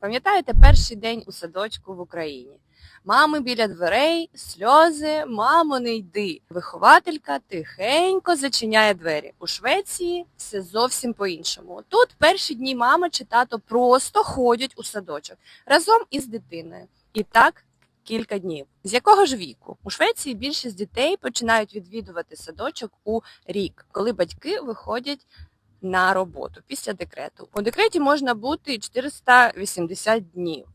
Пам'ятаєте перший день у садочку в Україні? Мами біля дверей, сльози, мамо, не йди. Вихователька тихенько зачиняє двері. У Швеції все зовсім по-іншому. Тут перші дні мама чи тато просто ходять у садочок разом із дитиною. І так кілька днів. З якого ж віку? У Швеції більшість дітей починають відвідувати садочок у рік, коли батьки виходять на роботу після декрету. У декреті можна бути 480 днів,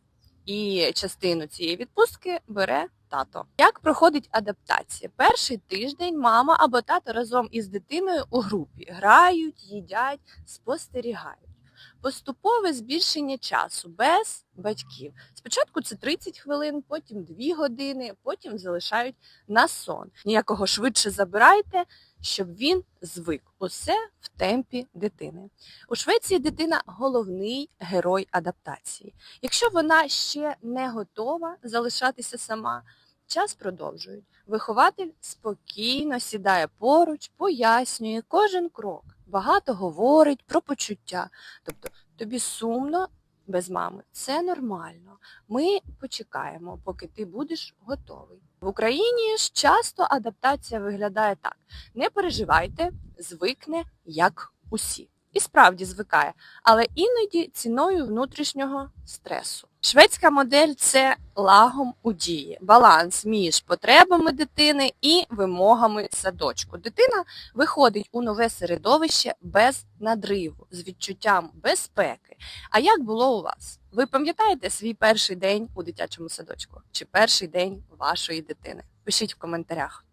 і частину цієї відпустки бере тато. Як проходить адаптація? Перший тиждень мама або тато разом із дитиною у групі грають, їдять, спостерігають. Поступове збільшення часу без батьків. Спочатку це 30 хвилин, потім 2 години, потім залишають на сон. Ніякого швидше забирайте, щоб він звик. Усе в темпі дитини. У Швеції дитина головний герой адаптації. Якщо вона ще не готова залишатися сама, час продовжують. Вихователь спокійно сідає поруч, пояснює кожен крок, багато говорить про почуття. Тобто тобі сумно без мами. Це нормально. Ми почекаємо, поки ти будеш готовий. В Україні ж часто адаптація виглядає так: не переживайте, звикне як усі. І справді звикає, але іноді ціною внутрішнього стресу. Шведська модель це лагом у дії, баланс між потребами дитини і вимогами садочку. Дитина виходить у нове середовище без надриву, з відчуттям безпеки. А як було у вас? Ви пам'ятаєте свій перший день у дитячому садочку чи перший день вашої дитини? Пишіть в коментарях.